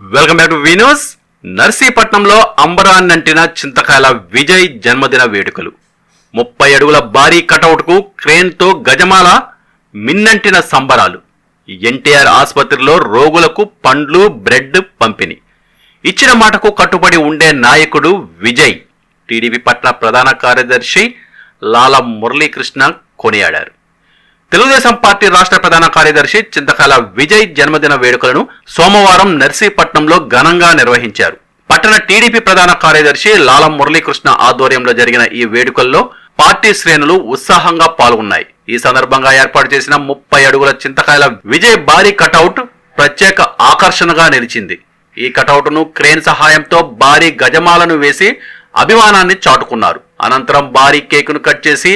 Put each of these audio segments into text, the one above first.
Welcome back to వీనోస్ నర్సీపట్నంలో అంబరాన్నంటిన చింతకాయల విజయ్ జన్మదిన వేడుకలు. ముప్పై అడుగుల భారీ కటౌట్కు క్రేన్తో గజమాల మిన్నంటిన సంబరాలు. ఎన్టీఆర్ ఆసుపత్రిలో రోగులకు పండ్లు బ్రెడ్ పంపిణీ. ఇచ్చిన మాటకు కట్టుబడి ఉండే నాయకుడు విజయ్ టీడీపీ పట్ల ప్రధాన కార్యదర్శి లాల మురళీకృష్ణ కొనియాడారు. తెలుగుదేశం పార్టీ రాష్ట్ర ప్రధాన కార్యదర్శి చింతకాల విజయ్ జన్మదిన వేడుకలను సోమవారం నర్సీపట్నంలో ఘనంగా నిర్వహించారు. పట్టణ టీడీపీ ప్రధాన కార్యదర్శి లాలం మురళీకృష్ణ ఆధ్వర్యంలో జరిగిన ఈ వేడుకల్లో పార్టీ శ్రేణులు ఉత్సాహంగా పాల్గొన్నాయి. ఈ సందర్భంగా ఏర్పాటు చేసిన ముప్పై అడుగుల చింతకాయల విజయ్ భారీ కటౌట్ ప్రత్యేక ఆకర్షణగా నిలిచింది. ఈ కటౌట్ను క్రేన్ సహాయంతో భారీ గజమాలను వేసి అభిమానాన్ని చాటుకున్నారు. అనంతరం భారీ కేకును కట్ చేసి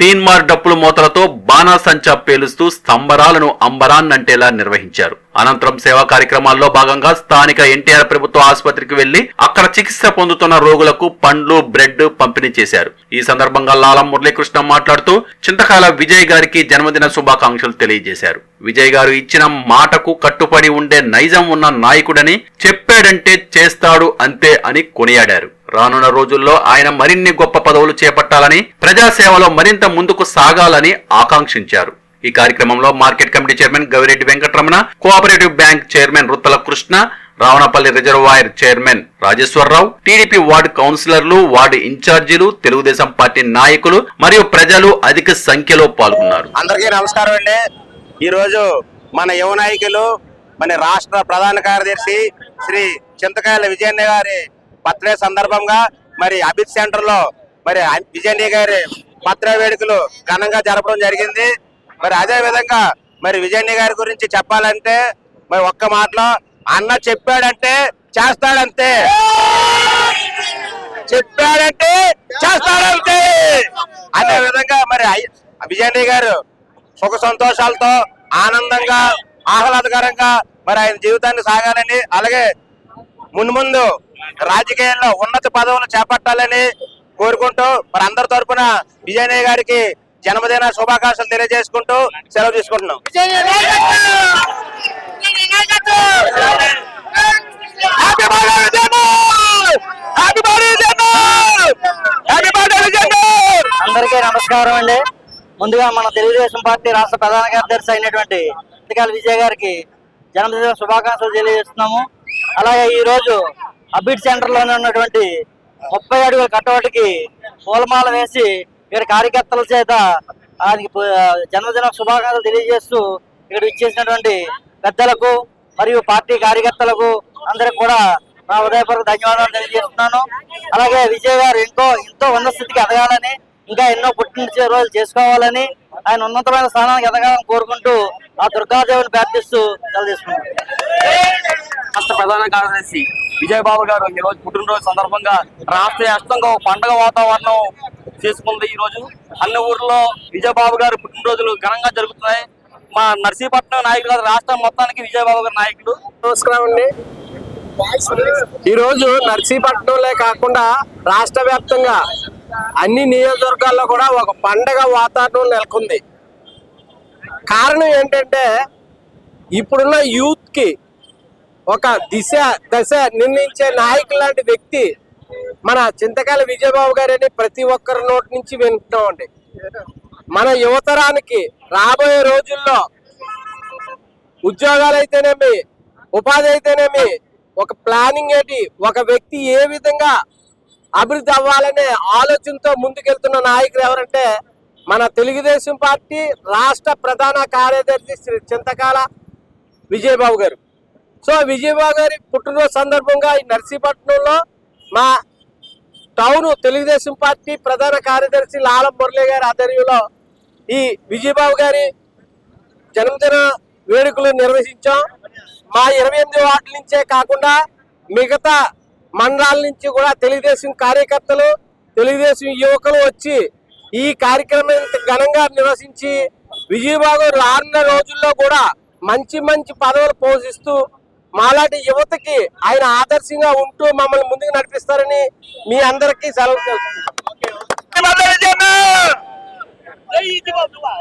తీన్మార్ డప్పుల మూతలతో బాణాసంచా పేలుస్తూ స్తంభరాలను అంబరాన్నంటేలా నిర్వహించారు. అనంతరం సేవా కార్యక్రమాల్లో భాగంగా స్థానిక ఎన్టీఆర్ ప్రభుత్వ ఆసుపత్రికి వెళ్ళి అక్కడ చికిత్స పొందుతున్న రోగులకు పండ్లు బ్రెడ్ పంపిణీ చేశారు. ఈ సందర్భంగా లాలం మురళీకృష్ణ మాట్లాడుతూ చింతకాల విజయ్ గారికి జన్మదిన శుభాకాంక్షలు తెలియజేశారు. విజయ్ గారు ఇచ్చిన మాటకు కట్టుబడి ఉండే నైజం ఉన్న నాయకుడని చెప్పాడంటే చేస్తాడు అంతే అని కొనియాడారు. రానున్న రోజుల్లో ఆయన మరిన్ని గొప్ప పదవులు చేపట్టాలని ప్రజాసేవలో మరింత ముందుకు సాగాలని ఆకాంక్షించారు. ఈ కార్యక్రమంలో market committee chairman Gavireddy Venkataramana cooperative bank chairman Ruthala Krishna Ravanapalli reservoir chairman Rajeswararao TDP ward కౌన్సిలర్లు వార్డు ఇన్ఛార్జీలు తెలుగుదేశం పార్టీ నాయకులు మరియు ప్రజలు అధిక సంఖ్యలో పాల్గొన్నారు. అందరికీ నమస్కారం అండి. ఈరోజు మన యువ నాయకులు మన రాష్ట్ర ప్రధాన కార్యదర్శి శ్రీ చింతకాయల విజయన్న గారి బర్త్డే సందర్భంగా మరి అభిత్ సెంటర్లో మరి విజయనీ గారి బర్త్డే వేడుకలు ఘనంగా జరపడం జరిగింది. మరి అదే విధంగా మరి విజయనీ గారి గురించి చెప్పాలంటే మరి ఒక్క మాటలో అన్న చెప్పాడంటే చేస్తాడంతే. చెప్పాడంటే చేస్తాడంతే. అదే విధంగా మరి విజయనీ గారు సుఖ సంతోషాలతో ఆనందంగా ఆహ్లాదకరంగా మరి ఆయన జీవితాన్ని సాగాలని అలాగే మున్ముందు రాజకీయాల్లో ఉన్నత పదవులు చేపట్టాలని కోరుకుంటూ మరి అందరి తరపున విజయనయ్య గారికి జన్మదిన శుభాకాంక్షలు తెలియజేసుకుంటూ సెలవు తీసుకుంటున్నాం. అందరికీ నమస్కారం అండి. ముందుగా మన తెలుగుదేశం పార్టీ రాష్ట్ర ప్రధాన కార్యదర్శి అయినటువంటి ఇంతకాల విజయ్ గారికి జన్మదిన శుభాకాంక్షలు తెలియజేస్తున్నాము. అలాగే ఈ రోజు అబిడ్ సెంటర్లోనే ఉన్నటువంటి ముప్పై అడుగుల కట్టవటికి పూలమాల వేసి ఇక్కడ కార్యకర్తల చేత ఆయనకి జన్మదిన శుభాకాంక్షలు తెలియజేస్తూ ఇక్కడ ఇచ్చేసినటువంటి పెద్దలకు మరియు పార్టీ కార్యకర్తలకు అందరికి కూడా నా ఉదయపూర్వక ధన్యవాదాలు తెలియజేస్తున్నాను. అలాగే విజయ్ గారు ఎంతో ఎంతో ఉన్నత స్థితికి ఎదగాలని ఇంకా ఎన్నో పుట్టిన రోజులు చేసుకోవాలని ఆయన ఉన్నతమైన స్థానానికి ఎదగాలని కోరుకుంటూ ఆ దుర్గాదేవిని ప్రార్థిస్తూ తెలియజేసుకున్నాను రాష్ట్ర ప్రధాన కార్యదర్శి విజయబాబు గారు ఈ రోజు పుట్టినరోజు సందర్భంగా రాష్ట్ర వ్యాప్తంగా పండగ వాతావరణం చేసుకుంది ఈ రోజు అన్ని ఊర్లో విజయబాబు గారు పుట్టినరోజులు ఘనంగా జరుగుతున్నాయి. మా నర్సీపట్నం నాయకుడు గారు రాష్ట్రం మొత్తానికి విజయబాబు గారు నాయకుడు నమస్కారం అండి. ఈరోజు నర్సీపట్నంలే కాకుండా రాష్ట్ర వ్యాప్తంగా అన్ని నియోజకవర్గాల్లో కూడా ఒక పండగ వాతావరణం నెలకొంది. కారణం ఏంటంటే ఇప్పుడున్న యూత్కి ఒక దిశ దశ నిర్ణయించే నాయకులు లాంటి వ్యక్తి మన చింతకాల విజయబాబు గారని ప్రతి ఒక్కరి నోటి నుంచి వింటున్నామండి మన యువతరానికి రాబోయే రోజుల్లో ఉద్యోగాలు అయితేనేమి ఉపాధి అయితేనేమి ఒక ప్లానింగ్ ఏంటి ఒక వ్యక్తి ఏ విధంగా అభివృద్ధి అవ్వాలనే ఆలోచనతో ముందుకెళ్తున్న నాయకులు ఎవరంటే మన తెలుగుదేశం పార్టీ రాష్ట్ర ప్రధాన కార్యదర్శి శ్రీ చింతకాల విజయబాబు గారు. సో విజయబాబు గారి పుట్టినరోజు సందర్భంగా ఈ నర్సీపట్నంలో మా టౌన్ తెలుగుదేశం పార్టీ ప్రధాన కార్యదర్శి లాల మురళి గారి ఆధ్వర్యంలో ఈ విజయబాబు గారి జన్మదిన వేడుకలు నిర్వహించాం. మా ఇరవై ఎనిమిది వార్డుల నుంచే కాకుండా మిగతా మండలాల నుంచి కూడా తెలుగుదేశం కార్యకర్తలు తెలుగుదేశం యువకులు వచ్చి ఈ కార్యక్రమం ఘనంగా నిర్వహించి విజయబాబు రానున్న రోజుల్లో కూడా మంచి మంచి పదవులు పోషిస్తూ మాలాంటి యువతకి ఆయన ఆదర్శంగా ఉంటూ మమ్మల్ని ముందుకు నడిపిస్తారని మీ అందరికీ సెలవు